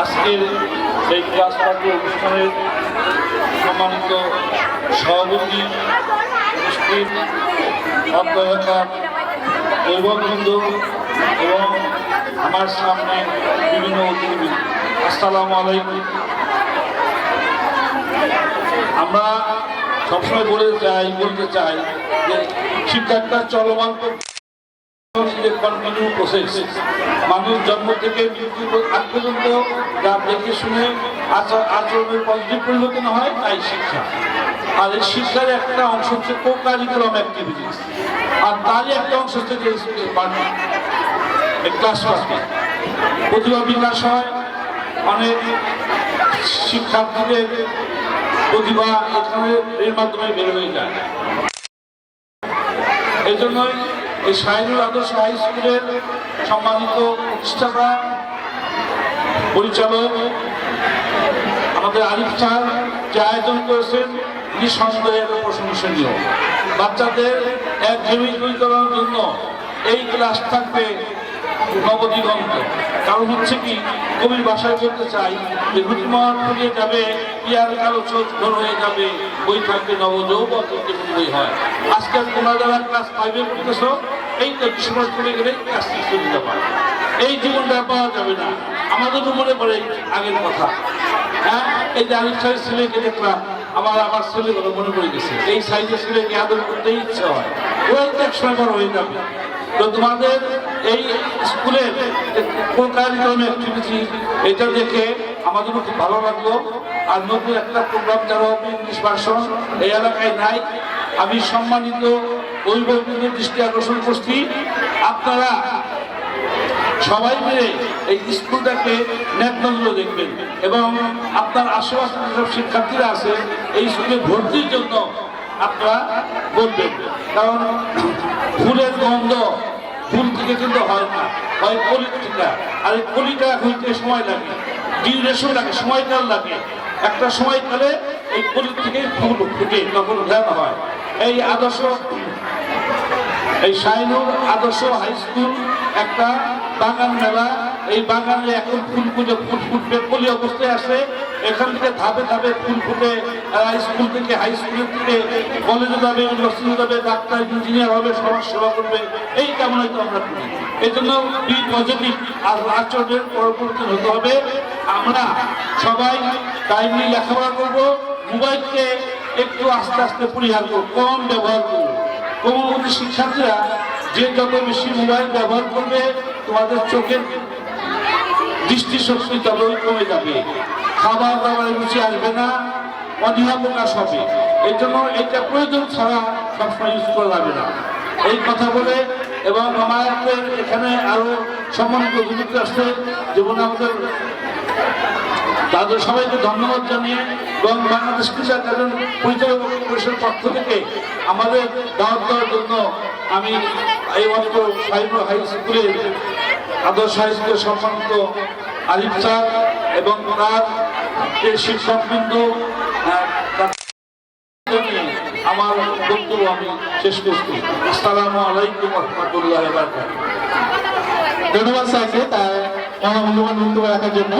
আজকের এই class party অনুষ্ঠানের সম্মানিত সভাপতি দৈববৃন্দ এবং আমার সামনে বিভিন্ন অতিথি। আসসালামু আলাইকুম। আমরা সবসময় বলে চাই বলতে চাই যে শিক্ষা চলমান কন্টিনিউ প্রসেস মানুষ জন্ম থেকে মৃত্যু আগ পর্যন্ত যা দেখে শুনে আচার আচরণের পজিটিভ পরিবর্তন হয়, তাই শিক্ষা। আর এই শিক্ষার একটা অংশ হচ্ছে কো কারিকুলাম অ্যাক্টিভিটিস আর তারই একটা অংশ হচ্ছে যে ক্লাস প্রতিভা বিকাশ হয়, অনেক শিক্ষার্থীদের প্রতিভা এখানে এর মাধ্যমে বের হয়ে যায়। এই জন্যই এই শাহিনুল আদর্শ হাই স্কুলের সম্মানিত প্রতিষ্ঠাতা পরিচালক, আমাদের আরিফ স্যার যে আয়োজন করেছেন নিঃসন্দেহে প্রশংসনীয়। বাচ্চাদের এক জীবিকরণের জন্য এই ক্লাস থাকবে নবদিগন্ত কারণ হচ্ছে কি, কবির বাসায় বলতে চাই যে রুটিমহল ফুরিয়ে যাবে, পিয়ার কালো চোখ হয়ে যাবে। বই থাকবে নবযৌবন বই হয়। আজকাল তোমরা যারা ক্লাস ফাইভে পড়তেছ, এই তো ডিসেম্বর চলে গেলে ক্লাস সিক্স দিতে পারে। এই জীবনটা পাওয়া যাবে না। আমাদের মনে পড়ে আগের কথা। হ্যাঁ? এই যে আলিফ সাহেব ছেলেকে দেখলাম, আমার আমার ছেলেগুলো মনে পড়ে গেছে। এই সাইজের ছেলেকে আদর করতে ইচ্ছে হয়। ওই তো এক বড় হয়ে যাবে। তো তোমাদের এই স্কুলের কার্যক্রম অ্যাক্টিভিটি এটা দেখে আমাদের খুব ভালো লাগল। আর নতুন একটা প্রোগ্রাম যারা ইংলিশ ভার্সন এই এলাকায় নাই। আমি সম্মানিত অভিভাবকদের দৃষ্টি আকর্ষণ করছি। আপনারা সবাই মিলে এই স্কুলটাকে ন্যাকনজরে দেখবেন। এবং আপনার আশেপাশে যেসব শিক্ষার্থীরা আছে, এই স্কুলে ভর্তির জন্য আপনারা বলবেন। কারণ ফুলের গন্ধ ফুল থেকে কিন্তু হয় না, হয় কলির আর এই কলিটা হইতে সময় লাগে। ডিউরেশন লাগে সময়কাল লাগে। একটা সময়কালে এই কলির থেকে ফুল ফুটে, তখন ধ্যান হয়। এই আদর্শ, এই শাইনুর আদর্শ হাই স্কুল একটা বাগান মেলা, এই বাগানে এখন ফুল ফুটে ফুল ফুটবে কলি অবস্থায় আছে। এখান থেকে ধাপে ধাপে ফুল ফুটে হাই স্কুল থেকে হাই স্কুলের থেকে কলেজে যাবে ইউনিভার্সিটি যাবে, ডাক্তার ইঞ্জিনিয়ার হবে, সমাজ সেবা করবে। এই কামনাই তো আমরা এই জন্য বি পজিটিভ আর আচরণের পরবর্তী হতে হবে। আমরা সবাই টাইমলি লেখাপড়া করব মোবাইলকে একটু আস্তে আস্তে পরিহার করব, কম ব্যবহার করব। কোমলমতি শিক্ষার্থীরা যে যত বেশি মোবাইল ব্যবহার করবে, তোমাদের চোখের দৃষ্টিশক্তি ততই কমে যাবে। খাবার দাবারের রুচি আসবে না, অনীহা প্রকাশ হবে। এই জন্য এটা প্রয়োজন ছাড়া সবসময় ইউজ করা যাবে না। এই কথা বলে এবং আমাদের এখানে আরও সম্মানিত অতিথি আসছে যেমন আমাদের তাদের সবাইকে ধন্যবাদ জানিয়ে এবং বাংলাদেশ কৃষি একাডেমি পরিচালক পরিষদের পক্ষ থেকে আমাদের দাওয়াত দেওয়ার জন্য আমি এই মাত্র সাইবর হাই স্কুলের আদর্শ হাই স্কুলের সম্মানিত আরিফ স্যার এবং তার শিক্ষকবৃন্দ আমার বক্তব্য আমি শেষ করছি। আসসালামু আলাইকুম রহমতুল্লাহ ধন্যবাদ স্যারকে তার মূল্যবান বক্তব্য রাখার জন্য।